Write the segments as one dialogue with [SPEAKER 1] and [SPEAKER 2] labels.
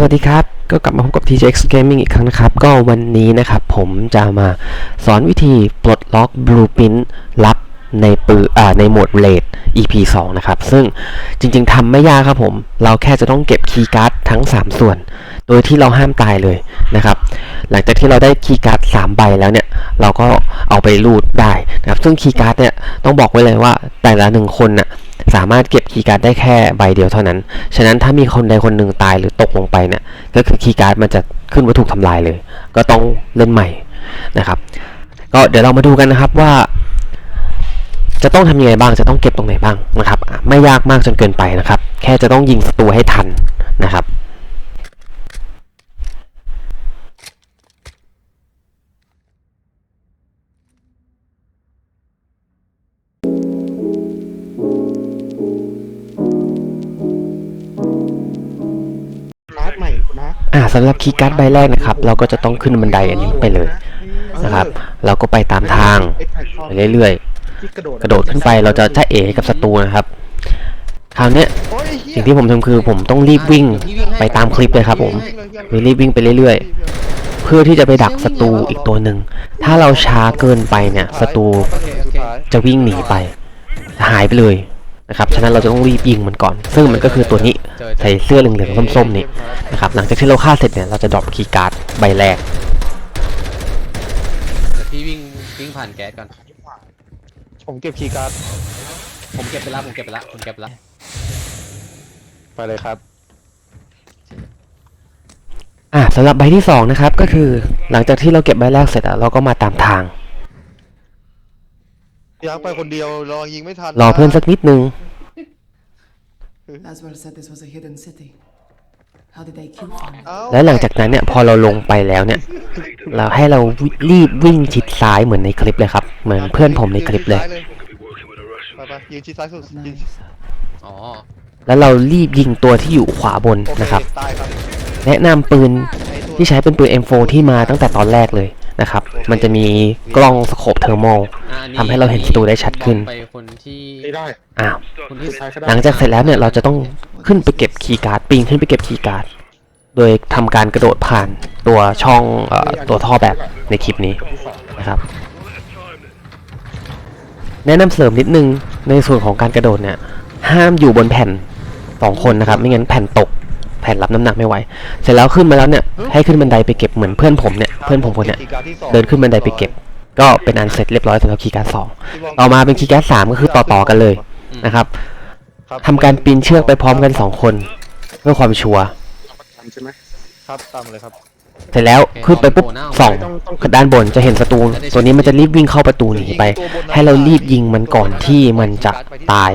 [SPEAKER 1] สวัสดีครับ ก็กลับมาพบกับ TJX Gaming อีกครั้งนะครับ ก็วันนี้นะครับ ผมจะมาสอนวิธีปลดล็อก Blueprint ลับในปืนอ่าในโหมดเลด EP 2 นะครับ ซึ่งจริงๆทำไม่ยากครับผม เราแค่จะต้องเก็บคีย์การ์ดทั้ง 3 ส่วน โดยที่เราห้ามตายเลยนะครับ หลังจากที่เราได้คีย์การ์ด3ใบแล้วเนี่ย เราก็เอาไปรูดได้นะครับ ซึ่งคีย์การ์ดเนี่ยต้องบอกไว้เลยว่าแต่ละหนึ่งคนน่ะ สามารถเก็บคีย์การ์ดได้แค่ใบเดียวเท่านั้น ฉะนั้นถ้ามีคนใดคนหนึ่งตายหรือตกลงไปเนี่ย ก็คือคีย์การ์ดมันจะขึ้นว่าถูกทำลายเลย ก็ต้องเล่นใหม่นะครับ ก็เดี๋ยวเรามาดูกันนะครับว่า จะต้องทำยังไงบ้าง จะต้องเก็บตรงไหนบ้างนะครับ ไม่ยากมากจนเกินไปนะครับ แค่จะต้องยิงศัตรูให้ทัน อ่าสำหรับคีย์การ์ดใบแรกนะครับ เราก็จะต้องขึ้นบันไดอันนี้ไปเลยนะครับ เราก็ไปตามทางไปเรื่อยๆ
[SPEAKER 2] กระโดด
[SPEAKER 1] ขึ้นไปเราจะจะเอกับศัตรูนะครับ คราวนี้สิ่งที่ผมทำคือผมต้องรีบวิ่งไปตามคลิปเลยครับ ผมรีบวิ่งไปเรื่อยๆ เพื่อที่จะไปดักศัตรูอีกตัวหนึ่ง ถ้าเราช้าเกินไปเนี่ยศัตรูจะวิ่งหนีไป หายไปเลย นะครับฉะนั้นเราจะต้องรีบยิงมันก่อน ซึ่งมันก็คือตัวนี้ใส่เสื้อเหลืองๆส้มๆนี่นะครับหลังจากที่เราฆ่าเสร็จเนี่ยเราจะดรอปคีย์การ์ดใบแรก
[SPEAKER 3] เดี๋ยวพี่วิ่งวิ่งผ่านแก๊สก่อน
[SPEAKER 2] ผมเก็บคีย์การ์ด
[SPEAKER 3] ผมเก็บไปแล้วผมเก็บไปแล้วผมเก็บไปแล้ว
[SPEAKER 2] ไปเลยครับ
[SPEAKER 1] อ่าสำหรับใบที่สองนะครับก็คือหลังจากที่เราเก็บใบแรกเสร็จอะเราก็มาตามทาง
[SPEAKER 2] ยักษ์ไปคนเดียวรอยิงไม่ทัน
[SPEAKER 1] รอเพื่อนสักนิดนึง
[SPEAKER 4] Laswell said this was a hidden city. How did they keep from it?
[SPEAKER 2] เอ้า
[SPEAKER 1] แล้วหลังจากนั้นเนี่ยพอเราลงไปแล้วเนี่ย เราให้เรารีบวิ่งชิดซ้ายเหมือนในคลิปเลยครับ เหมือนเพื่อนผมในคลิปเลย
[SPEAKER 2] ไปไปยืนชิดซ้ายสุดยืน
[SPEAKER 4] Nice.
[SPEAKER 3] อ๋อ
[SPEAKER 1] แล้วเรารีบยิงตัวที่อยู่ขวาบน
[SPEAKER 2] โอเค
[SPEAKER 1] นะครับ
[SPEAKER 2] ตายครับ
[SPEAKER 1] แนะนำปืน
[SPEAKER 2] ไอ้ตัว
[SPEAKER 1] ที่ใช้เป็นปืน M4 ที่มาตั้งแต่ตอนแรกเลย นะครับ มันจะมีกล้องสโคปเทอร์โม
[SPEAKER 3] อะอันนี้
[SPEAKER 1] ทำให้เราเห็นศัตรูได้ชัดขึ้น
[SPEAKER 3] ไปคนที่
[SPEAKER 2] ไม่ได้
[SPEAKER 1] อ้าว
[SPEAKER 3] คนที่
[SPEAKER 1] หลังจากเสร็จแล้วเนี่ยเราจะต้องขึ้นไปเก็บคีย์การ์ดปีนขึ้นไปเก็บคีย์การ์ดโดยทำการกระโดดผ่านตัวช่องเอ่อตัวท่อแบบในคลิปนี้นะครับแนะนำเสริมนิดนึงในส่วนของการกระโดดเนี่ยห้ามอยู่บนแผ่นสองคนนะครับ ไม่งั้นแผ่นตกแผ่นรับน้ำหนักไม่ไหว เสร็จแล้วขึ้นมาแล้วเนี่ยให้ขึ้นบันไดไปเก็บเหมือนเพื่อนผมเนี่ยเพื่อนผมคนเนี่ย
[SPEAKER 2] คีย์การ์ที่สอง
[SPEAKER 1] เดินขึ้นบันไดไปเก็บ ก็เป็นอันเสร็จเรียบร้อยสำหรับคีย์การ์ดสอง
[SPEAKER 2] ที่บอก
[SPEAKER 1] ต่อมาเป็นคีย์การ์ดสามก็คือต่อต่อๆกันเลยนะครับ
[SPEAKER 2] ครับ
[SPEAKER 1] ทำการปีนเชือกไปพร้อมกันสองคน เพื่อความชัวร์
[SPEAKER 2] ครับตามเลยครับ
[SPEAKER 1] เสร็จแล้วขึ้นไปปุ๊บส่องด้านบนจะเห็นศัตรูตัวนี้มันจะรีบวิ่งเข้าประตูหนีไป ให้เรารีบยิงมันก่อนที่มันจะตาย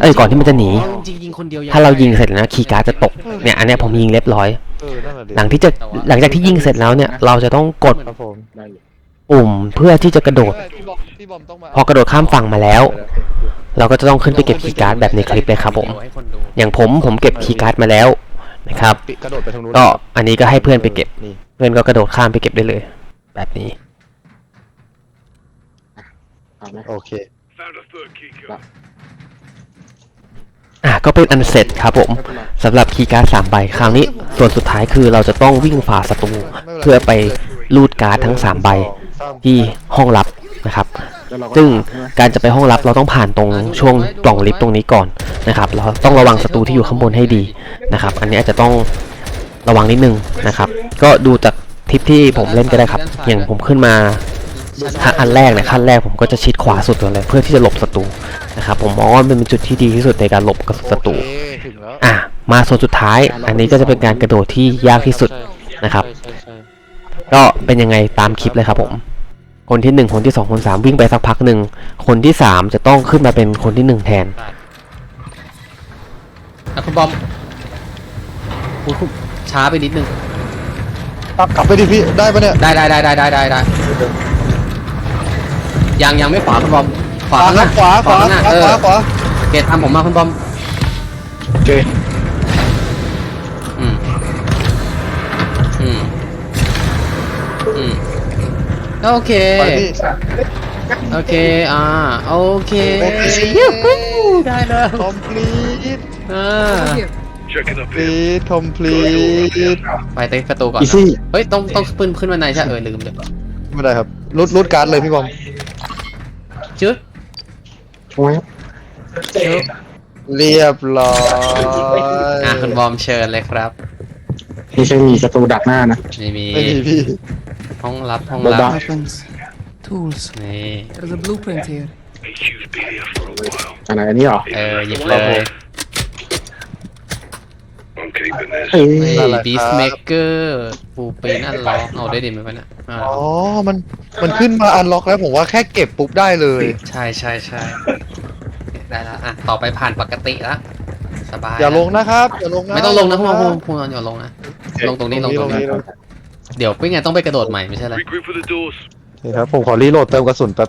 [SPEAKER 1] เอ้ยก่อนที่มันจะหนี
[SPEAKER 3] เอาจริงๆยิงคนเดียวยัง
[SPEAKER 1] ถ้าเรายิงเสร็จแล้วนะคีย์การ์ดจะตกเนี่ยอันเนี้ยผมยิงเรียบร้อย
[SPEAKER 2] เออนั่นแหละดิ
[SPEAKER 1] หลังที่จะหลังจากที่ยิงเสร็จแล้วเนี่ย เราจะต้องกด
[SPEAKER 2] ครับผมได้อยู่
[SPEAKER 1] ปุ่มเพื่อที่จะกระโดด
[SPEAKER 2] พี่บอมพี่บอมต้องมา
[SPEAKER 1] พอกระโดดข้ามฝั่งมาแล้ว เราก็จะต้องขึ้นไปเก็บคีย์การ์ดแบบในคลิปเลยครับผม
[SPEAKER 3] ให้คนดู
[SPEAKER 1] อย่างผมผมเก็บคีย์การ์ดมาแล้ว นะครับ
[SPEAKER 2] ปิดกระโดดไปทางนู้น
[SPEAKER 1] ก็อันนี้ก็ให้เพื่อนไปเก็บ
[SPEAKER 2] นี่
[SPEAKER 1] เพื่อนก็กระโดดข้ามไปเก็บได้เลย แบบนี้
[SPEAKER 2] โอเค
[SPEAKER 1] อะก็เป็นอันเสร็จครับผมสำหรับคีย์การ์ดสามใบคราวนี้ ส่วนสุดท้ายคือเราจะต้องวิ่งฝ่าศัตรูเพื่อไปลูดการ์ดทั้งสามใบที่ห้องลับนะครับซึ่งการจะไปห้องลับเราต้องผ่านตรงช่วงกล่องลิฟต์ตรงนี้ก่อน นะครับเราต้องระวังศัตรูที่อยู่ข้างบนให้ดีนะครับ อันนี้อาจจะต้องระวังนิดนึงนะครับ ก็ดูจากทิปที่ผมเล่นก็ได้ครับ อย่างผมขึ้นมาถ้าอันแรกเนี่ยขั้นแรกผมก็จะชิดขวาสุดเลยเพื่อที่จะหลบศัตรูนะครับผมมองว่ามันเป็นจุดที่ดีที่สุดในการหลบกับศัตรู
[SPEAKER 2] โอเคถึงแล้ว
[SPEAKER 1] อะมาส่วนสุดท้าย อันนี้ก็จะเป็นการกระโดดที่ยากที่สุดนะครับ
[SPEAKER 3] ใช่ใช่
[SPEAKER 1] ก็เป็นยังไงตามคลิปเลยครับผม คนที่หนึ่งคนที่สองคนสามวิ่งไปสักพักหนึ่งคนที่สามจะต้องขึ้นมาเป็นคนที่หนึ่งแทน
[SPEAKER 3] อะคุณบอมอุ๊ยคุณช้าไปนิดนึง
[SPEAKER 2] กลับกลับไปดิพี่ ได้ปะเนี่ย
[SPEAKER 3] ได้ได้ได้ได้ได้ได้ได้ยังยังไม่ขวาคุณบอมขวาข้างหน้า
[SPEAKER 2] ขวาขวา
[SPEAKER 3] ข้างหน้า
[SPEAKER 2] ขวา
[SPEAKER 3] เอ
[SPEAKER 2] ข
[SPEAKER 3] อ
[SPEAKER 2] วาขวา
[SPEAKER 3] โอเคตามผมมาคุณบอม
[SPEAKER 2] โอเค
[SPEAKER 3] อืม อืม อืม โอเค
[SPEAKER 2] ไปพี่
[SPEAKER 3] โอเค อ่าโอเค
[SPEAKER 2] โอเค
[SPEAKER 3] ยูฮูได้แล้ว
[SPEAKER 2] คอมพลีท
[SPEAKER 3] อ่า
[SPEAKER 5] Checking up
[SPEAKER 2] พี
[SPEAKER 5] here.
[SPEAKER 2] ทคอมพลีท
[SPEAKER 3] ไปเต็ประตูก่อน
[SPEAKER 6] อี
[SPEAKER 3] นะ
[SPEAKER 6] ซี่
[SPEAKER 3] เฮ้ย ต้องต้องขึ้นขึ้นบันไดใช่เออลืมเลย
[SPEAKER 2] ไม่ได้ครับรูดรูดการ์ดเลยพี่บอม
[SPEAKER 3] ชื่อ
[SPEAKER 6] ช่วย
[SPEAKER 3] ชื่อ
[SPEAKER 2] เรียบร้อย
[SPEAKER 3] อะคุณบอมเชิญเลยครับ
[SPEAKER 6] ไม่ใช่มีศัตรูดักหน้านะ
[SPEAKER 3] นี่มี
[SPEAKER 2] ไม่มีพี่
[SPEAKER 3] ห้องลับห้อง
[SPEAKER 6] บ๊าย
[SPEAKER 3] ลั
[SPEAKER 6] บา
[SPEAKER 3] บ
[SPEAKER 6] ย
[SPEAKER 4] Weapons. Tools.
[SPEAKER 3] นี่
[SPEAKER 4] There's a blueprint here.
[SPEAKER 5] HU's been here for a while.
[SPEAKER 6] อันไหนอันนี้เหรอ
[SPEAKER 3] เออหยิบเลย
[SPEAKER 5] I'm keeping this.
[SPEAKER 6] เอ้ย
[SPEAKER 3] นี่บีสเมเกอร์ปูปีนั่นล็อกเอาได้ดิไหมวะเนี่ยอ่า
[SPEAKER 2] อ๋อ มัน มันขึ้นมาอันล็อกแล้วผมว่าแค่เก็บปุ๊บได้เลย
[SPEAKER 3] ใช่ใช่ใช่ได้แล้วอะต่อไปผ่านปกติละสบาย
[SPEAKER 2] อย่าลงนะครับ อย่าลงนะ
[SPEAKER 3] ไม่ต้องลงนะพวกเราพวกเราอย่าลงนะ ลงตรงนี้ลงตรงนี้
[SPEAKER 2] ลง
[SPEAKER 3] เดี๋ยวเป็นไงต้องไปกระโดดใหม่ไม่ใช่เหรอ
[SPEAKER 5] Regroup for the doors.
[SPEAKER 2] นี่ครับผมขอรีโหลดเติมกระสุนแป๊บ